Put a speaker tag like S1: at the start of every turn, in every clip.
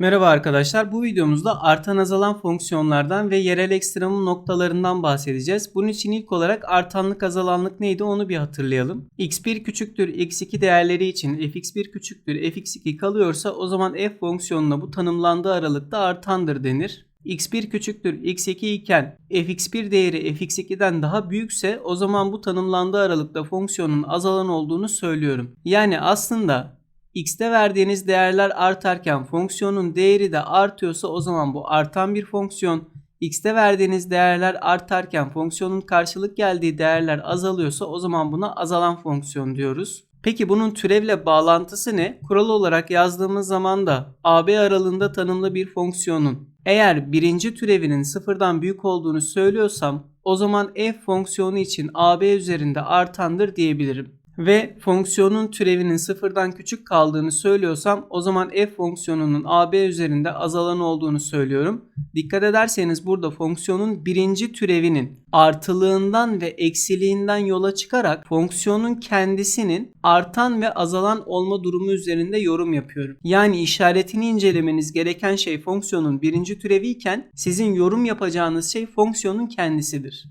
S1: Merhaba arkadaşlar. Bu videomuzda artan azalan fonksiyonlardan ve yerel ekstremum noktalarından bahsedeceğiz. Bunun için ilk olarak artanlık azalanlık neydi onu bir hatırlayalım. x1 küçüktür x2 değerleri için fx1 küçüktür fx2 kalıyorsa o zaman f fonksiyonuna bu tanımlandığı aralıkta artandır denir. x1 küçüktür x2 iken fx1 değeri fx2'den daha büyükse o zaman bu tanımlandığı aralıkta fonksiyonun azalan olduğunu söylüyorum. Yani aslında x'te verdiğiniz değerler artarken fonksiyonun değeri de artıyorsa o zaman bu artan bir fonksiyon. x'te verdiğiniz değerler artarken fonksiyonun karşılık geldiği değerler azalıyorsa o zaman buna azalan fonksiyon diyoruz. Peki bunun türevle bağlantısı ne? Kural olarak yazdığımız zaman da AB aralığında tanımlı bir fonksiyonun eğer birinci türevinin sıfırdan büyük olduğunu söylüyorsam o zaman f fonksiyonu için AB üzerinde artandır diyebilirim ve fonksiyonun türevinin sıfırdan küçük kaldığını söylüyorsam o zaman f fonksiyonunun ab üzerinde azalan olduğunu söylüyorum. Dikkat ederseniz burada fonksiyonun birinci türevinin artılığından ve eksiliğinden yola çıkarak fonksiyonun kendisinin artan ve azalan olma durumu üzerinde yorum yapıyorum. Yani işaretini incelemeniz gereken şey fonksiyonun birinci türevi iken sizin yorum yapacağınız şey fonksiyonun kendisidir.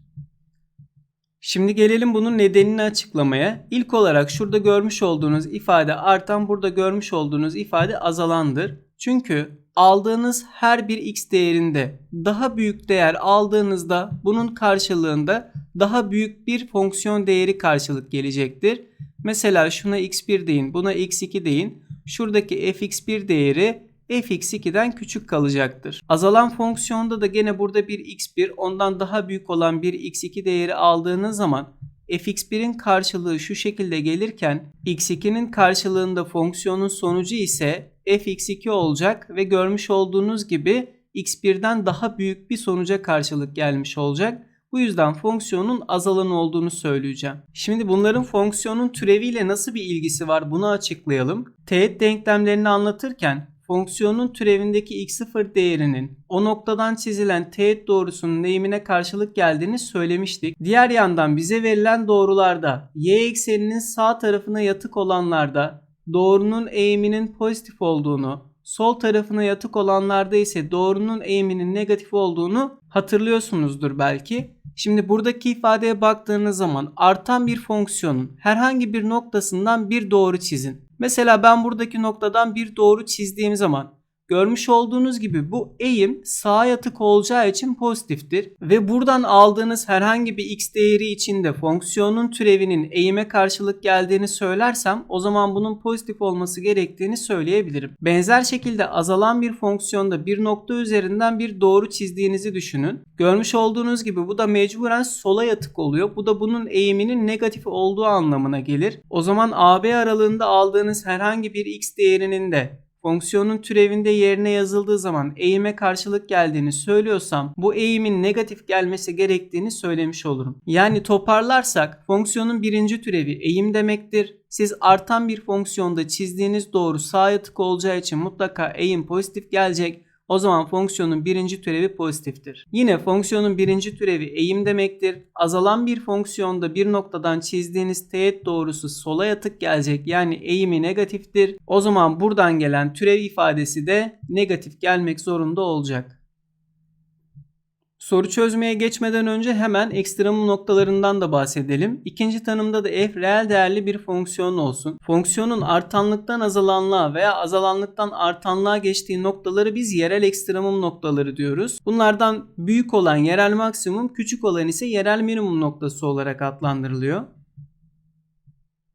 S1: Şimdi gelelim bunun nedenini açıklamaya. İlk olarak şurada görmüş olduğunuz ifade artan, burada görmüş olduğunuz ifade azalandır. Çünkü aldığınız her bir x değerinde daha büyük değer aldığınızda bunun karşılığında daha büyük bir fonksiyon değeri karşılık gelecektir. Mesela şuna x1 deyin, buna x2 deyin. Şuradaki fx1 değeri fx2'den küçük kalacaktır. Azalan fonksiyonda da gene burada bir x1 ondan daha büyük olan bir x2 değeri aldığınız zaman fx1'in karşılığı şu şekilde gelirken x2'nin karşılığında fonksiyonun sonucu ise fx2 olacak ve görmüş olduğunuz gibi x1'den daha büyük bir sonuca karşılık gelmiş olacak. Bu yüzden fonksiyonun azalan olduğunu söyleyeceğim. Şimdi bunların fonksiyonun türeviyle nasıl bir ilgisi var bunu açıklayalım. Teğet denklemlerini anlatırken fonksiyonun türevindeki x0 değerinin o noktadan çizilen teğet doğrusunun eğimine karşılık geldiğini söylemiştik. Diğer yandan bize verilen doğrularda y ekseninin sağ tarafına yatık olanlarda doğrunun eğiminin pozitif olduğunu, sol tarafına yatık olanlarda ise doğrunun eğiminin negatif olduğunu hatırlıyorsunuzdur belki. Şimdi buradaki ifadeye baktığınız zaman artan bir fonksiyonun herhangi bir noktasından bir doğru çizin. Mesela ben buradaki noktadan bir doğru çizdiğim zaman Görmüş olduğunuz gibi bu eğim sağa yatık olacağı için pozitiftir ve buradan aldığınız herhangi bir x değeri için de fonksiyonun türevinin eğime karşılık geldiğini söylersem o zaman bunun pozitif olması gerektiğini söyleyebilirim. Benzer şekilde azalan bir fonksiyonda bir nokta üzerinden bir doğru çizdiğinizi düşünün. Görmüş olduğunuz gibi bu da mecburen sola yatık oluyor. Bu da bunun eğiminin negatif olduğu anlamına gelir. O zaman AB aralığında aldığınız herhangi bir x değerinin de fonksiyonun türevinde yerine yazıldığı zaman eğime karşılık geldiğini söylüyorsam bu eğimin negatif gelmesi gerektiğini söylemiş olurum. Yani toparlarsak fonksiyonun birinci türevi eğim demektir. Siz artan bir fonksiyonda çizdiğiniz doğru sağ yatık olacağı için mutlaka eğim pozitif gelecek. O zaman fonksiyonun birinci türevi pozitiftir. Yine fonksiyonun birinci türevi eğim demektir. Azalan bir fonksiyonda bir noktadan çizdiğiniz teğet doğrusu sola yatık gelecek yani eğimi negatiftir. O zaman buradan gelen türev ifadesi de negatif gelmek zorunda olacak. Soru çözmeye geçmeden önce hemen ekstremum noktalarından da bahsedelim. İkinci tanımda da f reel değerli bir fonksiyon olsun. Fonksiyonun artanlıktan azalanlığa veya azalanlıktan artanlığa geçtiği noktaları biz yerel ekstremum noktaları diyoruz. Bunlardan büyük olan yerel maksimum, küçük olan ise yerel minimum noktası olarak adlandırılıyor.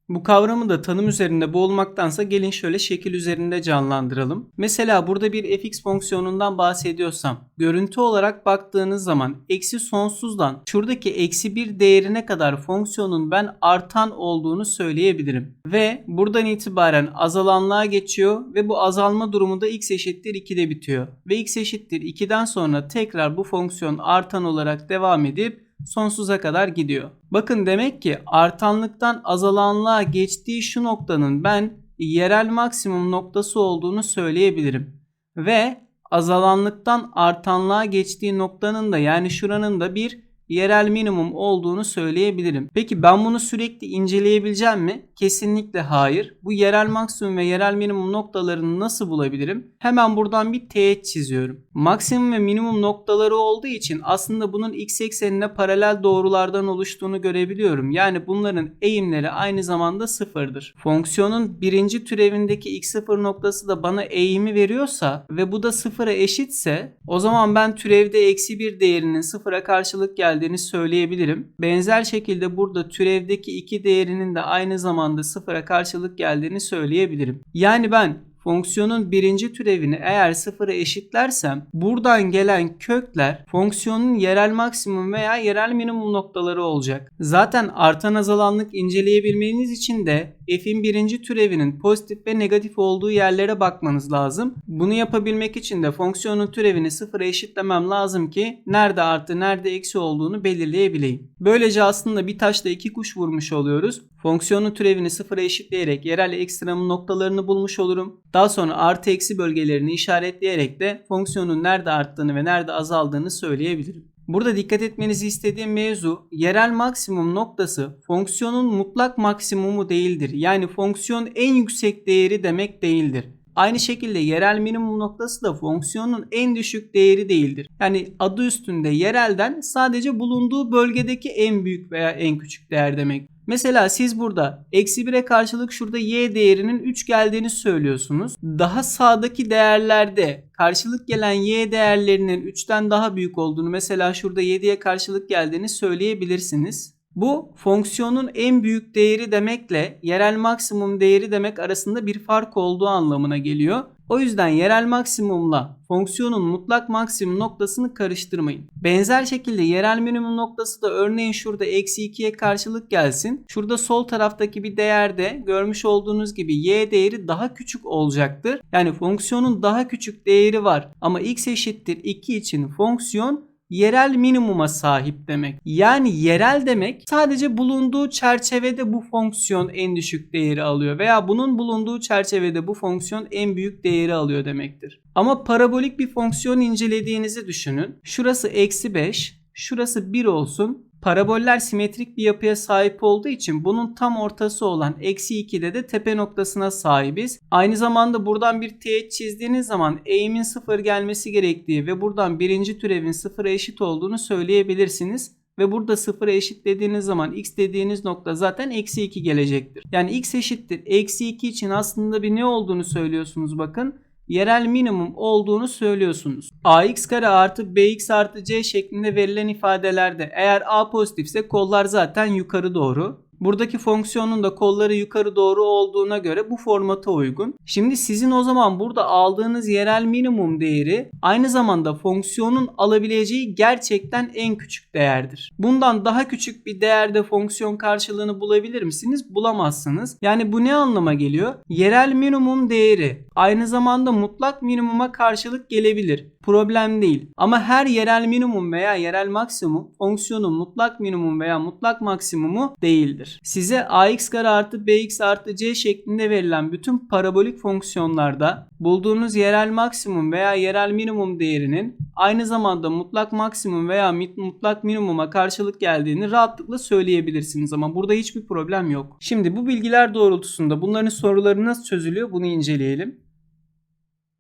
S1: Bu kavramı da tanım üzerinde boğulmaktansa gelin şöyle şekil üzerinde canlandıralım. Mesela burada bir fx fonksiyonundan bahsediyorsam görüntü olarak baktığınız zaman eksi sonsuzdan şuradaki eksi bir değerine kadar fonksiyonun ben artan olduğunu söyleyebilirim. Ve buradan itibaren azalanlığa geçiyor ve bu azalma durumu da x eşittir 2'de bitiyor. Ve x eşittir 2'den sonra tekrar bu fonksiyon artan olarak devam edip sonsuza kadar gidiyor. Bakın demek ki artanlıktan azalanlığa geçtiği şu noktanın ben yerel maksimum noktası olduğunu söyleyebilirim. Ve azalanlıktan artanlığa geçtiği noktanın da yani şuranın da bir yerel minimum olduğunu söyleyebilirim. Peki ben bunu sürekli inceleyebileceğim mi? Kesinlikle hayır. Bu yerel maksimum ve yerel minimum noktalarını nasıl bulabilirim? Hemen buradan bir teğet çiziyorum. Maksimum ve minimum noktaları olduğu için aslında bunun x eksenine paralel doğrulardan oluştuğunu görebiliyorum. Yani bunların eğimleri aynı zamanda sıfırdır. Fonksiyonun birinci türevindeki x0 noktası da bana eğimi veriyorsa ve bu da sıfıra eşitse o zaman ben türevde eksi bir değerinin sıfıra karşılık geldiğini söyleyebilirim. Benzer şekilde burada türevdeki iki değerinin de aynı zamanda sıfıra karşılık geldiğini söyleyebilirim. Yani ben fonksiyonun birinci türevini eğer sıfıra eşitlersem buradan gelen kökler fonksiyonun yerel maksimum veya yerel minimum noktaları olacak. Zaten artan azalanlık inceleyebilmeniz için de f'in birinci türevinin pozitif ve negatif olduğu yerlere bakmanız lazım. Bunu yapabilmek için de fonksiyonun türevini sıfıra eşitlemem lazım ki nerede artı nerede eksi olduğunu belirleyebileyim. Böylece aslında bir taşla iki kuş vurmuş oluyoruz. Fonksiyonun türevini sıfıra eşitleyerek yerel ekstremum noktalarını bulmuş olurum. Daha sonra artı eksi bölgelerini işaretleyerek de fonksiyonun nerede arttığını ve nerede azaldığını söyleyebilirim. Burada dikkat etmenizi istediğim mevzu yerel maksimum noktası fonksiyonun mutlak maksimumu değildir. Yani fonksiyon en yüksek değeri demek değildir. Aynı şekilde yerel minimum noktası da fonksiyonun en düşük değeri değildir. Yani adı üstünde yerelden sadece bulunduğu bölgedeki en büyük veya en küçük değer demek. Mesela siz burada eksi 1'e karşılık şurada y değerinin 3 geldiğini söylüyorsunuz. Daha sağdaki değerlerde karşılık gelen y değerlerinin 3'ten daha büyük olduğunu mesela şurada 7'ye karşılık geldiğini söyleyebilirsiniz. Bu fonksiyonun en büyük değeri demekle yerel maksimum değeri demek arasında bir fark olduğu anlamına geliyor. O yüzden yerel maksimumla fonksiyonun mutlak maksimum noktasını karıştırmayın. Benzer şekilde yerel minimum noktası da örneğin şurada eksi 2'ye karşılık gelsin. Şurada sol taraftaki bir değerde görmüş olduğunuz gibi y değeri daha küçük olacaktır. Yani fonksiyonun daha küçük değeri var ama x eşittir 2 için fonksiyon yerel minimuma sahip demek. Yani yerel demek sadece bulunduğu çerçevede bu fonksiyon en düşük değeri alıyor veya bunun bulunduğu çerçevede bu fonksiyon en büyük değeri alıyor demektir. Ama parabolik bir fonksiyon incelediğinizi düşünün. Şurası eksi 5, şurası 1 olsun. Paraboller simetrik bir yapıya sahip olduğu için bunun tam ortası olan eksi 2'de de tepe noktasına sahibiz. Aynı zamanda buradan bir teğet çizdiğiniz zaman eğimin sıfır gelmesi gerektiği ve buradan birinci türevin sıfıra eşit olduğunu söyleyebilirsiniz. Ve burada sıfıra eşit dediğiniz zaman x dediğiniz nokta zaten eksi 2 gelecektir. Yani x eşittir eksi 2 için aslında bir ne olduğunu söylüyorsunuz bakın yerel minimum olduğunu söylüyorsunuz. ax kare artı bx artı c şeklinde verilen ifadelerde eğer a pozitifse kollar zaten yukarı doğru. Buradaki fonksiyonun da kolları yukarı doğru olduğuna göre bu formata uygun. Şimdi sizin o zaman burada aldığınız yerel minimum değeri aynı zamanda fonksiyonun alabileceği gerçekten en küçük değerdir. Bundan daha küçük bir değerde fonksiyon karşılığını bulabilir misiniz? Bulamazsınız. Yani bu ne anlama geliyor? Yerel minimum değeri aynı zamanda mutlak minimuma karşılık gelebilir problem değil. Ama her yerel minimum veya yerel maksimum fonksiyonun mutlak minimum veya mutlak maksimumu değildir. Size ax kare artı bx artı c şeklinde verilen bütün parabolik fonksiyonlarda bulduğunuz yerel maksimum veya yerel minimum değerinin aynı zamanda mutlak maksimum veya mutlak minimuma karşılık geldiğini rahatlıkla söyleyebilirsiniz ama burada hiçbir problem yok. Şimdi bu bilgiler doğrultusunda bunların soruları nasıl çözülüyor bunu inceleyelim.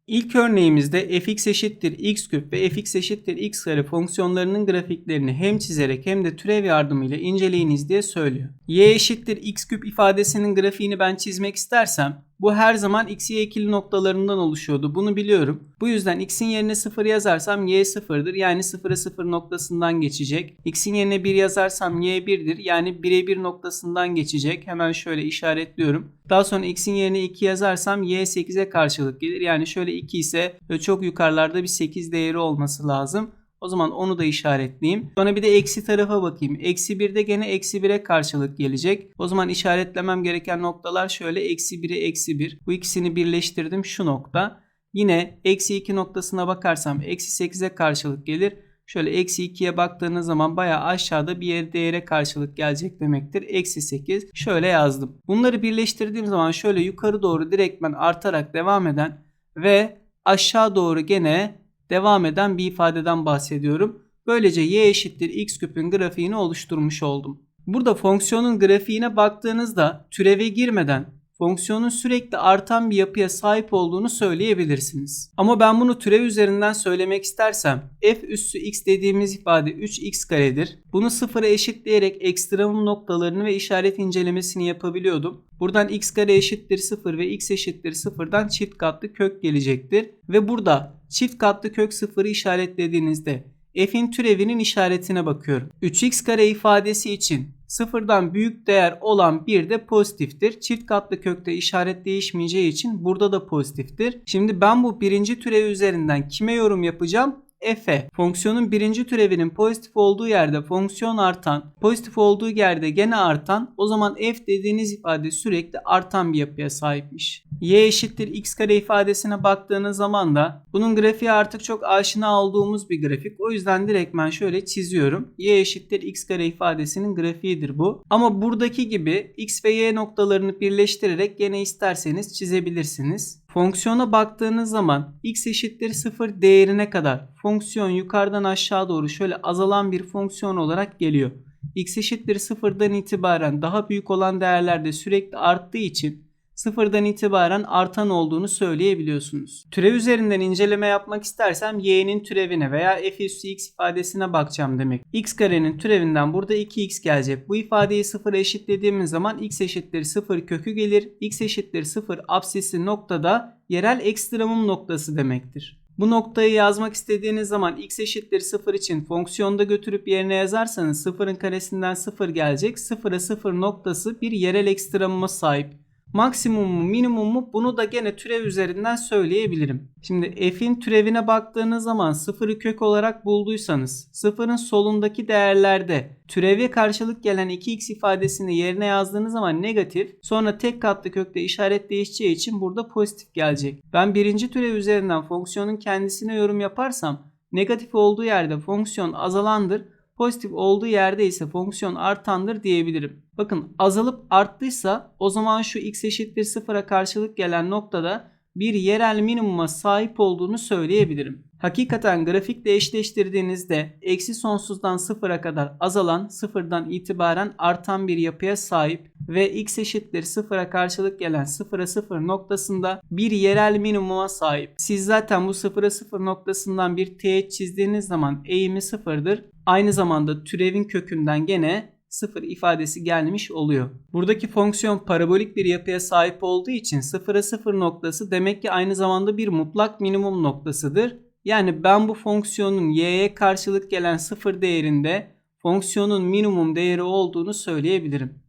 S1: İlk örneğimizde fx eşittir x küp ve fx eşittir x kare fonksiyonlarının grafiklerini hem çizerek hem de türev yardımıyla inceleyiniz diye söylüyor. y eşittir x küp ifadesinin grafiğini ben çizmek istersem bu her zaman x, y ikili noktalarından oluşuyordu. Bunu biliyorum. Bu yüzden x'in yerine 0 yazarsam y 0'dır. Yani 0'a 0 noktasından geçecek. x'in yerine 1 yazarsam y 1'dir. Yani 1'e 1 noktasından geçecek. Hemen şöyle işaretliyorum. Daha sonra x'in yerine 2 yazarsam y 8'e karşılık gelir. Yani şöyle 2 ise çok yukarılarda bir 8 değeri olması lazım. O zaman onu da işaretleyeyim. Sonra bir de eksi tarafa bakayım. Eksi 1'de gene eksi 1'e karşılık gelecek. O zaman işaretlemem gereken noktalar şöyle. Eksi 1'e eksi 1. Bu ikisini birleştirdim şu nokta. Yine eksi 2 noktasına bakarsam eksi 8'e karşılık gelir. Şöyle eksi 2'ye baktığınız zaman baya aşağıda bir yer değere karşılık gelecek demektir. Eksi 8. Şöyle yazdım. Bunları birleştirdiğim zaman şöyle yukarı doğru direktmen artarak devam eden ve aşağı doğru gene devam eden bir ifadeden bahsediyorum. Böylece y eşittir x küpün grafiğini oluşturmuş oldum. Burada fonksiyonun grafiğine baktığınızda türeve girmeden fonksiyonun sürekli artan bir yapıya sahip olduğunu söyleyebilirsiniz. Ama ben bunu türev üzerinden söylemek istersem f üssü x dediğimiz ifade 3x karedir. Bunu sıfıra eşitleyerek ekstremum noktalarını ve işaret incelemesini yapabiliyordum. Buradan x kare eşittir 0 ve x eşittir 0'dan çift katlı kök gelecektir. Ve burada çift katlı kök 0'ı işaretlediğinizde f'in türevinin işaretine bakıyorum. 3x kare ifadesi için sıfırdan büyük değer olan 1 de pozitiftir. Çift katlı kökte işaret değişmeyeceği için burada da pozitiftir. Şimdi ben bu birinci türev üzerinden kime yorum yapacağım? F'e. Fonksiyonun birinci türevinin pozitif olduğu yerde fonksiyon artan, pozitif olduğu yerde gene artan o zaman f dediğiniz ifade sürekli artan bir yapıya sahipmiş. y eşittir x kare ifadesine baktığınız zaman da bunun grafiği artık çok aşina olduğumuz bir grafik. O yüzden direkt ben şöyle çiziyorum. y eşittir x kare ifadesinin grafiğidir bu. Ama buradaki gibi x ve y noktalarını birleştirerek gene isterseniz çizebilirsiniz. Fonksiyona baktığınız zaman x eşittir 0 değerine kadar fonksiyon yukarıdan aşağı doğru şöyle azalan bir fonksiyon olarak geliyor. x eşittir 0'dan itibaren daha büyük olan değerlerde sürekli arttığı için sıfırdan itibaren artan olduğunu söyleyebiliyorsunuz. Türev üzerinden inceleme yapmak istersem y'nin türevine veya f üssü x ifadesine bakacağım demek. x karenin türevinden burada 2x gelecek. Bu ifadeyi sıfıra eşitlediğimiz zaman x eşittir 0 kökü gelir. x eşittir 0 absisi noktada yerel ekstremum noktası demektir. Bu noktayı yazmak istediğiniz zaman x eşittir 0 için fonksiyonda götürüp yerine yazarsanız 0'ın karesinden 0 gelecek. 0'a 0 noktası bir yerel ekstremuma sahip maksimumu minimumu bunu da gene türev üzerinden söyleyebilirim. Şimdi f'in türevine baktığınız zaman sıfırı kök olarak bulduysanız sıfırın solundaki değerlerde türeve karşılık gelen 2x ifadesini yerine yazdığınız zaman negatif sonra tek katlı kökte işaret değişeceği için burada pozitif gelecek. Ben birinci türev üzerinden fonksiyonun kendisine yorum yaparsam negatif olduğu yerde fonksiyon azalandır Pozitif olduğu yerde ise fonksiyon artandır diyebilirim. Bakın azalıp arttıysa o zaman şu x eşittir sıfıra karşılık gelen noktada bir yerel minimuma sahip olduğunu söyleyebilirim. Hakikaten grafikle eşleştirdiğinizde eksi sonsuzdan sıfıra kadar azalan sıfırdan itibaren artan bir yapıya sahip ve x eşittir sıfıra karşılık gelen sıfıra sıfır noktasında bir yerel minimuma sahip. Siz zaten bu sıfıra sıfır noktasından bir teğet çizdiğiniz zaman eğimi sıfırdır. Aynı zamanda türevin kökünden gene sıfır ifadesi gelmiş oluyor. Buradaki fonksiyon parabolik bir yapıya sahip olduğu için sıfıra sıfır noktası demek ki aynı zamanda bir mutlak minimum noktasıdır. Yani ben bu fonksiyonun y'ye karşılık gelen sıfır değerinde fonksiyonun minimum değeri olduğunu söyleyebilirim.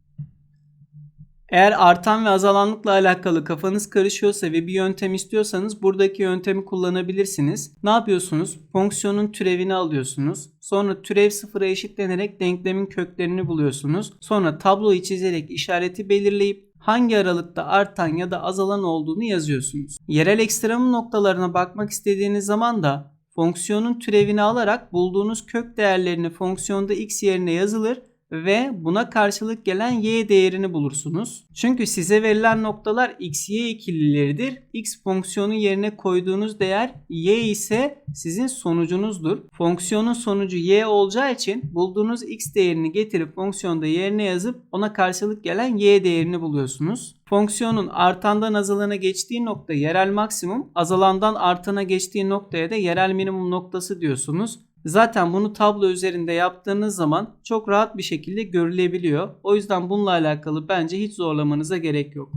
S1: Eğer artan ve azalanlıkla alakalı kafanız karışıyorsa ve bir yöntem istiyorsanız buradaki yöntemi kullanabilirsiniz. Ne yapıyorsunuz? Fonksiyonun türevini alıyorsunuz. Sonra türev sıfıra eşitlenerek denklemin köklerini buluyorsunuz. Sonra tabloyu çizerek işareti belirleyip hangi aralıkta artan ya da azalan olduğunu yazıyorsunuz. Yerel ekstremum noktalarına bakmak istediğiniz zaman da fonksiyonun türevini alarak bulduğunuz kök değerlerini fonksiyonda x yerine yazılır ve buna karşılık gelen y değerini bulursunuz. Çünkü size verilen noktalar x, y ikilileridir. x fonksiyonu yerine koyduğunuz değer y ise sizin sonucunuzdur. Fonksiyonun sonucu y olacağı için bulduğunuz x değerini getirip fonksiyonda yerine yazıp ona karşılık gelen y değerini buluyorsunuz. Fonksiyonun artandan azalana geçtiği nokta yerel maksimum, azalandan artana geçtiği noktaya da yerel minimum noktası diyorsunuz. Zaten bunu tablo üzerinde yaptığınız zaman çok rahat bir şekilde görülebiliyor. O yüzden bununla alakalı bence hiç zorlamanıza gerek yok.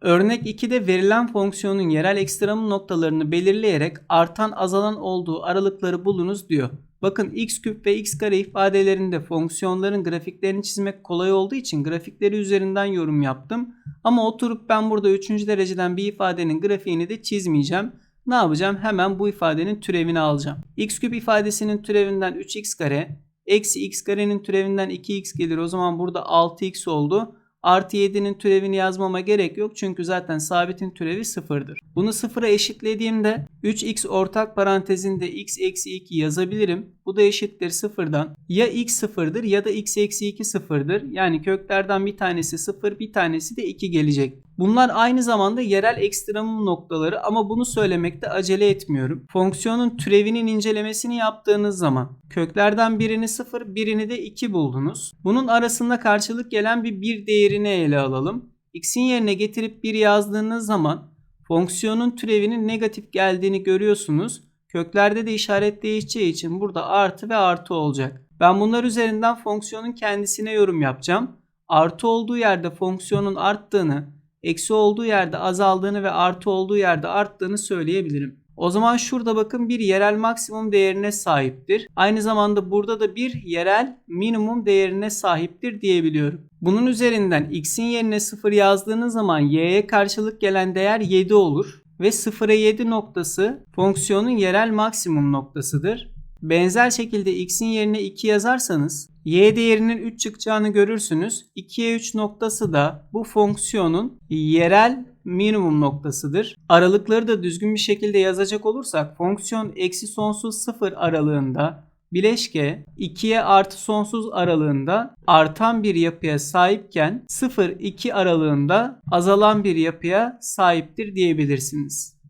S1: Örnek 2'de verilen fonksiyonun yerel ekstremum noktalarını belirleyerek artan azalan olduğu aralıkları bulunuz diyor. Bakın x küp ve x kare ifadelerinde fonksiyonların grafiklerini çizmek kolay olduğu için grafikleri üzerinden yorum yaptım. Ama oturup ben burada 3. dereceden bir ifadenin grafiğini de çizmeyeceğim. Ne yapacağım? Hemen bu ifadenin türevini alacağım. x küp ifadesinin türevinden 3x kare eksi x karenin türevinden 2x gelir. O zaman burada 6x oldu. Artı 7'nin türevini yazmama gerek yok. Çünkü zaten sabitin türevi sıfırdır. Bunu sıfıra eşitlediğimde 3x ortak parantezinde x eksi 2 yazabilirim. Bu da eşittir sıfırdan. Ya x sıfırdır ya da x eksi 2 sıfırdır. Yani köklerden bir tanesi sıfır bir tanesi de 2 gelecek. Bunlar aynı zamanda yerel ekstremum noktaları ama bunu söylemekte acele etmiyorum. Fonksiyonun türevinin incelemesini yaptığınız zaman köklerden birini 0 birini de 2 buldunuz. Bunun arasında karşılık gelen bir 1 değerini ele alalım. x'in yerine getirip 1 yazdığınız zaman fonksiyonun türevinin negatif geldiğini görüyorsunuz. Köklerde de işaret değişeceği için burada artı ve artı olacak. Ben bunlar üzerinden fonksiyonun kendisine yorum yapacağım. Artı olduğu yerde fonksiyonun arttığını, eksi olduğu yerde azaldığını ve artı olduğu yerde arttığını söyleyebilirim. O zaman şurada bakın bir yerel maksimum değerine sahiptir. Aynı zamanda burada da bir yerel minimum değerine sahiptir diyebiliyorum. Bunun üzerinden x'in yerine 0 yazdığınız zaman y'ye karşılık gelen değer 7 olur ve 0'a 7 noktası fonksiyonun yerel maksimum noktasıdır. Benzer şekilde x'in yerine 2 yazarsanız y değerinin 3 çıkacağını görürsünüz. 2'ye 3 noktası da bu fonksiyonun yerel minimum noktasıdır. Aralıkları da düzgün bir şekilde yazacak olursak fonksiyon eksi sonsuz 0 aralığında bileşke 2'ye artı sonsuz aralığında artan bir yapıya sahipken 0-2 aralığında azalan bir yapıya sahiptir diyebilirsiniz.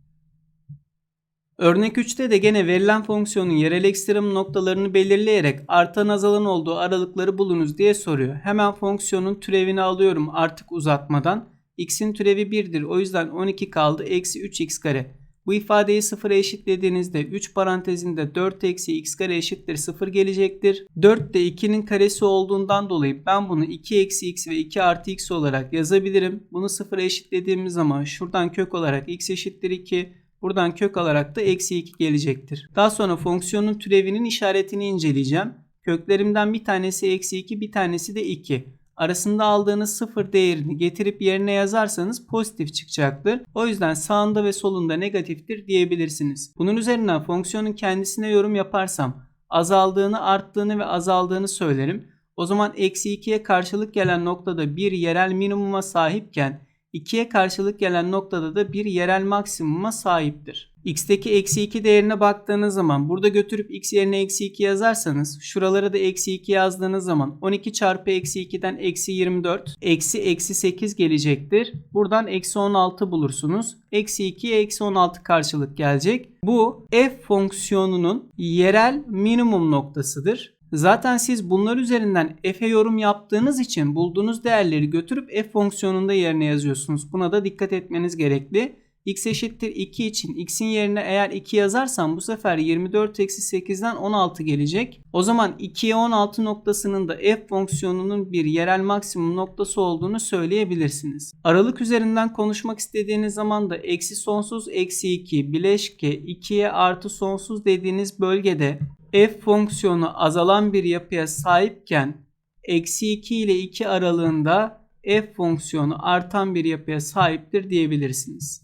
S1: Örnek 3'te de gene verilen fonksiyonun yerel ekstrem noktalarını belirleyerek artan azalan olduğu aralıkları bulunuz diye soruyor. Hemen fonksiyonun türevini alıyorum artık uzatmadan. x'in türevi 1'dir o yüzden 12 kaldı eksi 3x kare. Bu ifadeyi sıfıra eşitlediğinizde 3 parantezinde 4 eksi x kare eşittir 0 gelecektir. 4 de 2'nin karesi olduğundan dolayı ben bunu 2 eksi x ve 2 artı x olarak yazabilirim. Bunu sıfıra eşitlediğimiz zaman şuradan kök olarak x eşittir 2. Buradan kök alarak da eksi 2 gelecektir. Daha sonra fonksiyonun türevinin işaretini inceleyeceğim. Köklerimden bir tanesi eksi 2 bir tanesi de 2 arasında aldığınız sıfır değerini getirip yerine yazarsanız pozitif çıkacaktır. O yüzden sağında ve solunda negatiftir diyebilirsiniz. Bunun üzerinden fonksiyonun kendisine yorum yaparsam azaldığını, arttığını ve azaldığını söylerim. O zaman eksi 2'ye karşılık gelen noktada bir yerel minimuma sahipken 2'ye karşılık gelen noktada da bir yerel maksimuma sahiptir. x'teki eksi 2 değerine baktığınız zaman burada götürüp x yerine eksi 2 yazarsanız şuralara da eksi 2 yazdığınız zaman 12 çarpı eksi 2'den eksi 24 eksi eksi 8 gelecektir. Buradan eksi 16 bulursunuz. Eksi 2'ye eksi 16 karşılık gelecek. Bu f fonksiyonunun yerel minimum noktasıdır. Zaten siz bunlar üzerinden f'e yorum yaptığınız için bulduğunuz değerleri götürüp f fonksiyonunda yerine yazıyorsunuz. Buna da dikkat etmeniz gerekli. x eşittir 2 için x'in yerine eğer 2 yazarsam bu sefer 24 eksi 8'den 16 gelecek. O zaman 2'ye 16 noktasının da f fonksiyonunun bir yerel maksimum noktası olduğunu söyleyebilirsiniz. Aralık üzerinden konuşmak istediğiniz zaman da eksi sonsuz eksi 2 bileşke 2'ye artı sonsuz dediğiniz bölgede f fonksiyonu azalan bir yapıya sahipken eksi 2 ile 2 aralığında f fonksiyonu artan bir yapıya sahiptir diyebilirsiniz.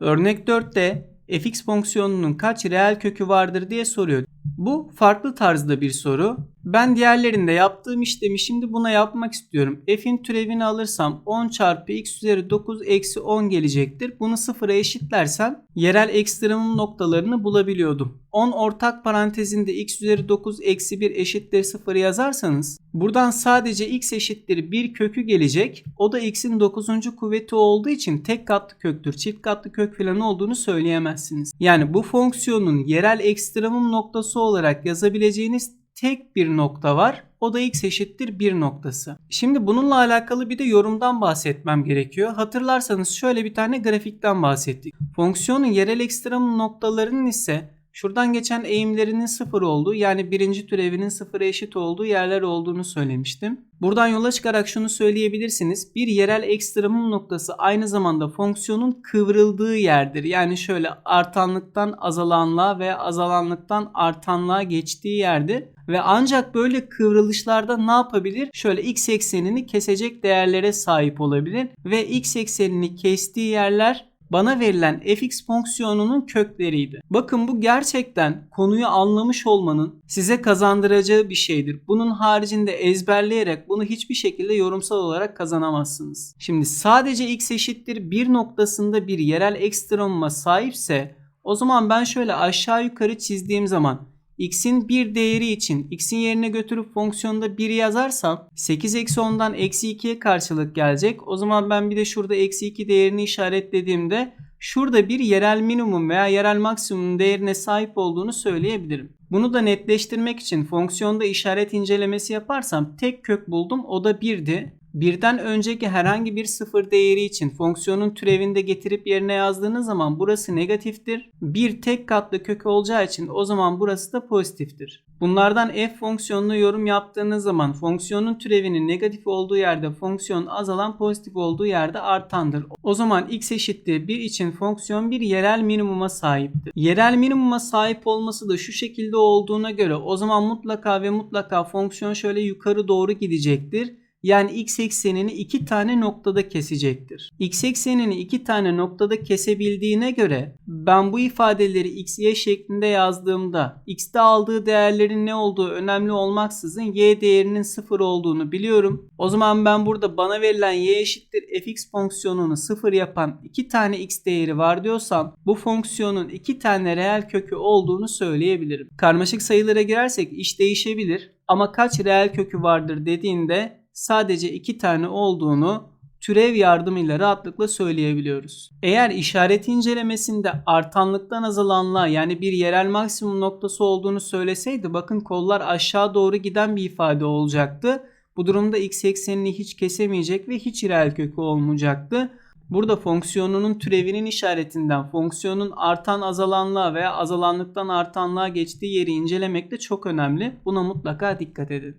S1: Örnek 4'te fx fonksiyonunun kaç reel kökü vardır diye soruyor. Bu farklı tarzda bir soru. Ben diğerlerinde yaptığım işlemi şimdi buna yapmak istiyorum. F'in türevini alırsam 10 çarpı x üzeri 9 eksi 10 gelecektir. Bunu sıfıra eşitlersem yerel ekstremum noktalarını bulabiliyordum. 10 ortak parantezinde x üzeri 9 eksi 1 eşittir 0 yazarsanız buradan sadece x eşittir 1 kökü gelecek. O da x'in 9. kuvveti olduğu için tek katlı köktür. Çift katlı kök falan olduğunu söyleyemezsiniz. Yani bu fonksiyonun yerel ekstremum noktası olarak yazabileceğiniz tek bir nokta var. O da x eşittir 1 noktası. Şimdi bununla alakalı bir de yorumdan bahsetmem gerekiyor. Hatırlarsanız şöyle bir tane grafikten bahsettik. Fonksiyonun yerel ekstremum noktalarının ise şuradan geçen eğimlerinin sıfır olduğu yani birinci türevinin sıfıra eşit olduğu yerler olduğunu söylemiştim. Buradan yola çıkarak şunu söyleyebilirsiniz. Bir yerel ekstremum noktası aynı zamanda fonksiyonun kıvrıldığı yerdir. Yani şöyle artanlıktan azalanlığa ve azalanlıktan artanlığa geçtiği yerdir. Ve ancak böyle kıvrılışlarda ne yapabilir? Şöyle x eksenini kesecek değerlere sahip olabilir. Ve x eksenini kestiği yerler bana verilen fx fonksiyonunun kökleriydi. Bakın bu gerçekten konuyu anlamış olmanın size kazandıracağı bir şeydir. Bunun haricinde ezberleyerek bunu hiçbir şekilde yorumsal olarak kazanamazsınız. Şimdi sadece x eşittir bir noktasında bir yerel ekstremuma sahipse o zaman ben şöyle aşağı yukarı çizdiğim zaman x'in bir değeri için x'in yerine götürüp fonksiyonda 1 yazarsam 8 eksi 10'dan eksi 2'ye karşılık gelecek. O zaman ben bir de şurada eksi 2 değerini işaretlediğimde şurada bir yerel minimum veya yerel maksimum değerine sahip olduğunu söyleyebilirim. Bunu da netleştirmek için fonksiyonda işaret incelemesi yaparsam tek kök buldum o da 1'di. Birden önceki herhangi bir sıfır değeri için fonksiyonun türevinde getirip yerine yazdığınız zaman burası negatiftir. Bir tek katlı kök olacağı için o zaman burası da pozitiftir. Bunlardan f fonksiyonunu yorum yaptığınız zaman fonksiyonun türevinin negatif olduğu yerde fonksiyon azalan pozitif olduğu yerde artandır. O zaman x eşittir 1 için fonksiyon bir yerel minimuma sahiptir. Yerel minimuma sahip olması da şu şekilde olduğuna göre o zaman mutlaka ve mutlaka fonksiyon şöyle yukarı doğru gidecektir. Yani x eksenini iki tane noktada kesecektir. x eksenini iki tane noktada kesebildiğine göre ben bu ifadeleri x, y şeklinde yazdığımda x'te aldığı değerlerin ne olduğu önemli olmaksızın y değerinin sıfır olduğunu biliyorum. O zaman ben burada bana verilen y eşittir fx fonksiyonunu sıfır yapan iki tane x değeri var diyorsam bu fonksiyonun iki tane reel kökü olduğunu söyleyebilirim. Karmaşık sayılara girersek iş değişebilir ama kaç reel kökü vardır dediğinde sadece iki tane olduğunu türev yardımıyla rahatlıkla söyleyebiliyoruz. Eğer işaret incelemesinde artanlıktan azalanlığa yani bir yerel maksimum noktası olduğunu söyleseydi bakın kollar aşağı doğru giden bir ifade olacaktı. Bu durumda x eksenini hiç kesemeyecek ve hiç reel kökü olmayacaktı. Burada fonksiyonunun türevinin işaretinden fonksiyonun artan azalanlığa veya azalanlıktan artanlığa geçtiği yeri incelemek de çok önemli. Buna mutlaka dikkat edin.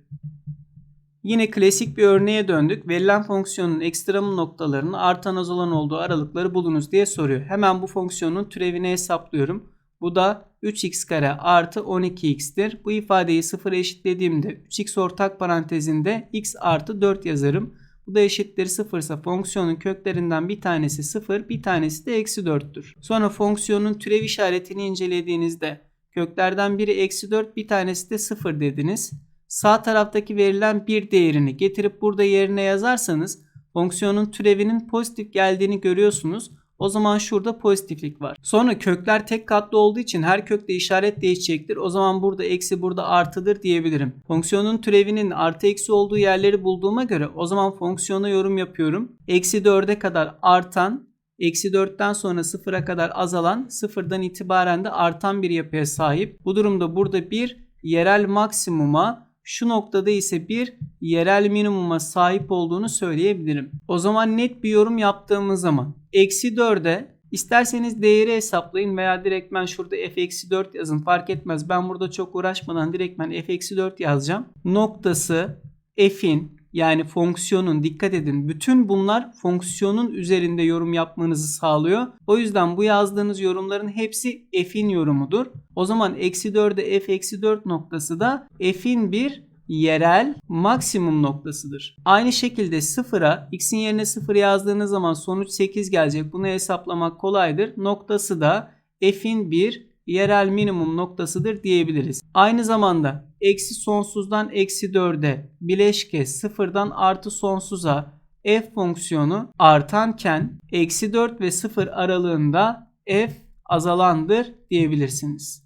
S1: Yine klasik bir örneğe döndük. Verilen fonksiyonun ekstremum noktalarını artan azalan olduğu aralıkları bulunuz diye soruyor. Hemen bu fonksiyonun türevini hesaplıyorum. Bu da 3x kare artı 12x'tir. Bu ifadeyi sıfıra eşitlediğimde 3x ortak parantezinde x artı 4 yazarım. Bu da eşittir 0 ise fonksiyonun köklerinden bir tanesi 0 bir tanesi de eksi 4'tür. Sonra fonksiyonun türev işaretini incelediğinizde köklerden biri eksi 4 bir tanesi de 0 dediniz sağ taraftaki verilen bir değerini getirip burada yerine yazarsanız fonksiyonun türevinin pozitif geldiğini görüyorsunuz. O zaman şurada pozitiflik var. Sonra kökler tek katlı olduğu için her kökte işaret değişecektir. O zaman burada eksi burada artıdır diyebilirim. Fonksiyonun türevinin artı eksi olduğu yerleri bulduğuma göre o zaman fonksiyona yorum yapıyorum. Eksi 4'e kadar artan Eksi 4'ten sonra 0'a kadar azalan, sıfırdan itibaren de artan bir yapıya sahip. Bu durumda burada bir yerel maksimuma şu noktada ise bir yerel minimuma sahip olduğunu söyleyebilirim. O zaman net bir yorum yaptığımız zaman eksi 4'e isterseniz değeri hesaplayın veya direktmen şurada f eksi 4 yazın fark etmez. Ben burada çok uğraşmadan direktmen f eksi 4 yazacağım. Noktası f'in yani fonksiyonun dikkat edin bütün bunlar fonksiyonun üzerinde yorum yapmanızı sağlıyor. O yüzden bu yazdığınız yorumların hepsi f'in yorumudur. O zaman eksi 4'e f eksi 4 noktası da f'in bir yerel maksimum noktasıdır. Aynı şekilde sıfıra x'in yerine 0 yazdığınız zaman sonuç 8 gelecek. Bunu hesaplamak kolaydır. Noktası da f'in bir yerel minimum noktasıdır diyebiliriz. Aynı zamanda eksi sonsuzdan eksi 4'e bileşke sıfırdan artı sonsuza f fonksiyonu artanken eksi 4 ve 0 aralığında f azalandır diyebilirsiniz.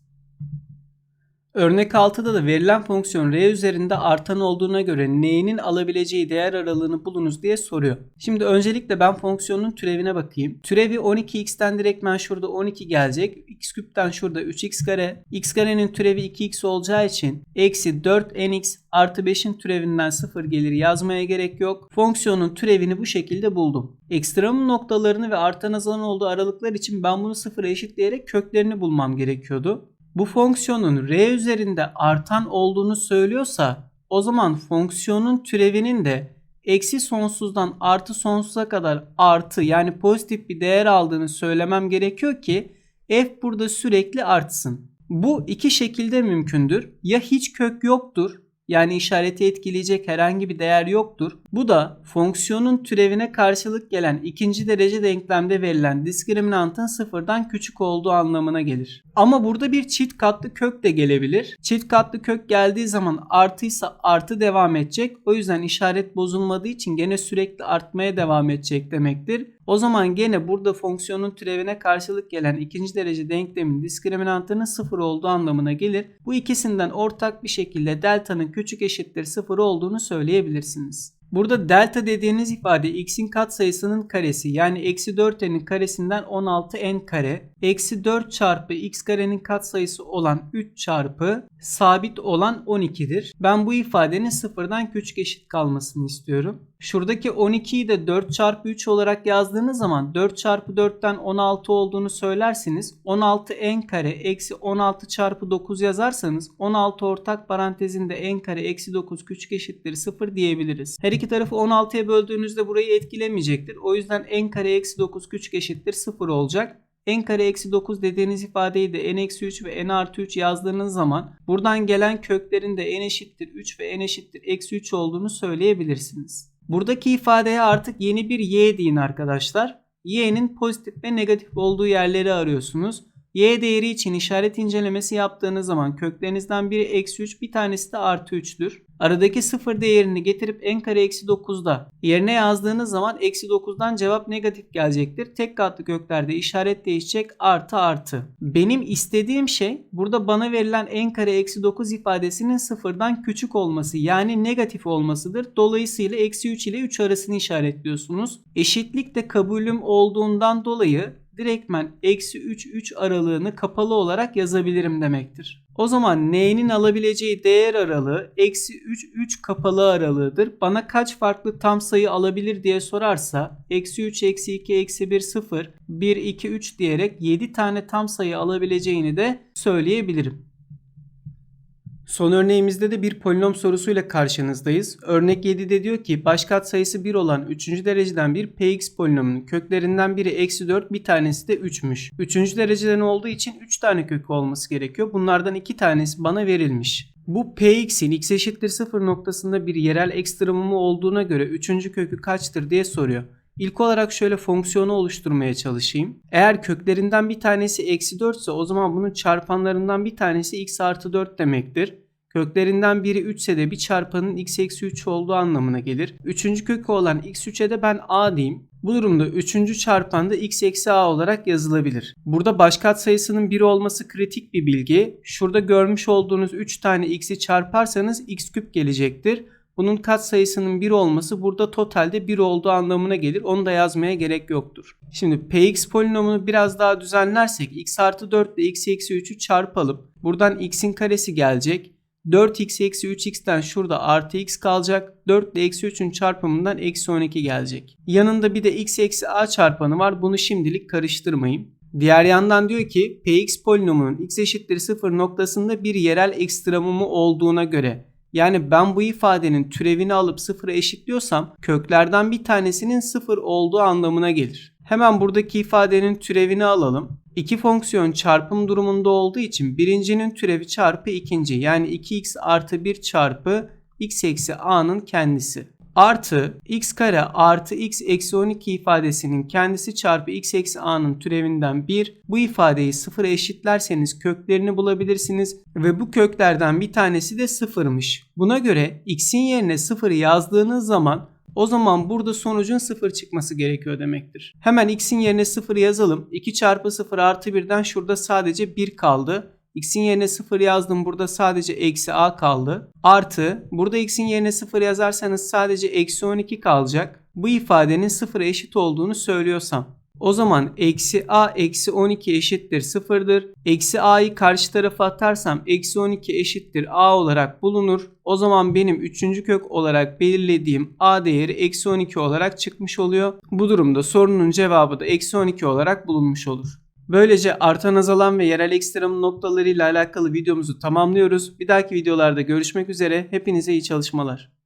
S1: Örnek 6'da da verilen fonksiyon r üzerinde artan olduğuna göre n'nin alabileceği değer aralığını bulunuz diye soruyor. Şimdi öncelikle ben fonksiyonun türevine bakayım. Türevi 12x'ten direktmen şurada 12 gelecek. x küpten şurada 3x kare. x karenin türevi 2x olacağı için eksi 4nx artı 5'in türevinden 0 gelir yazmaya gerek yok. Fonksiyonun türevini bu şekilde buldum. Ekstremum noktalarını ve artan azalan olduğu aralıklar için ben bunu sıfıra eşitleyerek köklerini bulmam gerekiyordu bu fonksiyonun r üzerinde artan olduğunu söylüyorsa o zaman fonksiyonun türevinin de eksi sonsuzdan artı sonsuza kadar artı yani pozitif bir değer aldığını söylemem gerekiyor ki f burada sürekli artsın. Bu iki şekilde mümkündür. Ya hiç kök yoktur yani işareti etkileyecek herhangi bir değer yoktur. Bu da fonksiyonun türevine karşılık gelen ikinci derece denklemde verilen diskriminantın sıfırdan küçük olduğu anlamına gelir. Ama burada bir çift katlı kök de gelebilir. Çift katlı kök geldiği zaman artıysa artı devam edecek. O yüzden işaret bozulmadığı için gene sürekli artmaya devam edecek demektir. O zaman gene burada fonksiyonun türevine karşılık gelen ikinci derece denklemin diskriminantının sıfır olduğu anlamına gelir. Bu ikisinden ortak bir şekilde delta'nın küçük eşittir sıfır olduğunu söyleyebilirsiniz. Burada delta dediğiniz ifade x'in katsayısının karesi yani eksi 4n'in karesinden 16n kare eksi 4 çarpı x karenin katsayısı olan 3 çarpı sabit olan 12'dir. Ben bu ifadenin sıfırdan küçük eşit kalmasını istiyorum. Şuradaki 12'yi de 4 çarpı 3 olarak yazdığınız zaman 4 çarpı 4'ten 16 olduğunu söylersiniz. 16n kare eksi 16 çarpı 9 yazarsanız 16 ortak parantezinde n kare eksi 9 küçük eşittir 0 diyebiliriz. Her iki tarafı 16'ya böldüğünüzde burayı etkilemeyecektir. O yüzden n kare eksi 9 küçük eşittir 0 olacak n kare eksi 9 dediğiniz ifadeyi de n eksi 3 ve n artı 3 yazdığınız zaman buradan gelen köklerin de n eşittir 3 ve n eşittir eksi 3 olduğunu söyleyebilirsiniz. Buradaki ifadeye artık yeni bir y deyin arkadaşlar. y'nin pozitif ve negatif olduğu yerleri arıyorsunuz. Y değeri için işaret incelemesi yaptığınız zaman köklerinizden biri eksi 3 bir tanesi de artı 3'tür. Aradaki sıfır değerini getirip n kare eksi 9'da yerine yazdığınız zaman eksi 9'dan cevap negatif gelecektir. Tek katlı köklerde işaret değişecek artı artı. Benim istediğim şey burada bana verilen n kare eksi 9 ifadesinin sıfırdan küçük olması yani negatif olmasıdır. Dolayısıyla eksi 3 ile 3 arasını işaretliyorsunuz. Eşitlik de kabulüm olduğundan dolayı direktmen eksi 3 3 aralığını kapalı olarak yazabilirim demektir. O zaman n'nin alabileceği değer aralığı eksi 3 3 kapalı aralığıdır. Bana kaç farklı tam sayı alabilir diye sorarsa eksi 3 eksi 2 eksi 1 0 1 2 3 diyerek 7 tane tam sayı alabileceğini de söyleyebilirim. Son örneğimizde de bir polinom sorusuyla karşınızdayız. Örnek 7'de diyor ki baş katsayısı 1 olan 3. dereceden bir px polinomunun köklerinden biri eksi 4 bir tanesi de 3'müş. 3. dereceden olduğu için 3 tane kökü olması gerekiyor. Bunlardan 2 tanesi bana verilmiş. Bu px'in x eşittir 0 noktasında bir yerel ekstremumu olduğuna göre 3. kökü kaçtır diye soruyor. İlk olarak şöyle fonksiyonu oluşturmaya çalışayım. Eğer köklerinden bir tanesi eksi 4 ise o zaman bunun çarpanlarından bir tanesi x artı 4 demektir. Köklerinden biri 3 ise de bir çarpanın x eksi 3 olduğu anlamına gelir. Üçüncü kökü olan x3'e de ben a diyeyim. Bu durumda üçüncü çarpan da x eksi a olarak yazılabilir. Burada baş katsayısının 1 olması kritik bir bilgi. Şurada görmüş olduğunuz 3 tane x'i çarparsanız x küp gelecektir. Bunun katsayısının 1 olması burada totalde 1 olduğu anlamına gelir. Onu da yazmaya gerek yoktur. Şimdi px polinomunu biraz daha düzenlersek x artı 4 ile x eksi 3'ü çarpalım. Buradan x'in karesi gelecek. 4x eksi 3x'ten şurada artı x kalacak. 4 ile eksi 3'ün çarpımından eksi 12 gelecek. Yanında bir de x eksi a çarpanı var. Bunu şimdilik karıştırmayayım. Diğer yandan diyor ki px polinomunun x eşittir 0 noktasında bir yerel ekstremumu olduğuna göre yani ben bu ifadenin türevini alıp sıfıra eşitliyorsam köklerden bir tanesinin sıfır olduğu anlamına gelir. Hemen buradaki ifadenin türevini alalım. İki fonksiyon çarpım durumunda olduğu için birincinin türevi çarpı ikinci yani 2x artı 1 çarpı x eksi a'nın kendisi. Artı x kare artı x eksi 12 ifadesinin kendisi çarpı x eksi a'nın türevinden 1. Bu ifadeyi sıfıra eşitlerseniz köklerini bulabilirsiniz ve bu köklerden bir tanesi de sıfırmış. Buna göre x'in yerine sıfırı yazdığınız zaman o zaman burada sonucun 0 çıkması gerekiyor demektir. Hemen x'in yerine 0 yazalım. 2 çarpı 0 artı 1'den şurada sadece 1 kaldı. X'in yerine 0 yazdım. Burada sadece eksi a kaldı. Artı burada x'in yerine 0 yazarsanız sadece eksi 12 kalacak. Bu ifadenin 0'a eşit olduğunu söylüyorsam. O zaman eksi a eksi 12 eşittir 0'dır. Eksi a'yı karşı tarafa atarsam eksi 12 eşittir a olarak bulunur. O zaman benim 3. kök olarak belirlediğim a değeri eksi 12 olarak çıkmış oluyor. Bu durumda sorunun cevabı da eksi 12 olarak bulunmuş olur. Böylece artan azalan ve yerel ekstrem noktaları ile alakalı videomuzu tamamlıyoruz. Bir dahaki videolarda görüşmek üzere. Hepinize iyi çalışmalar.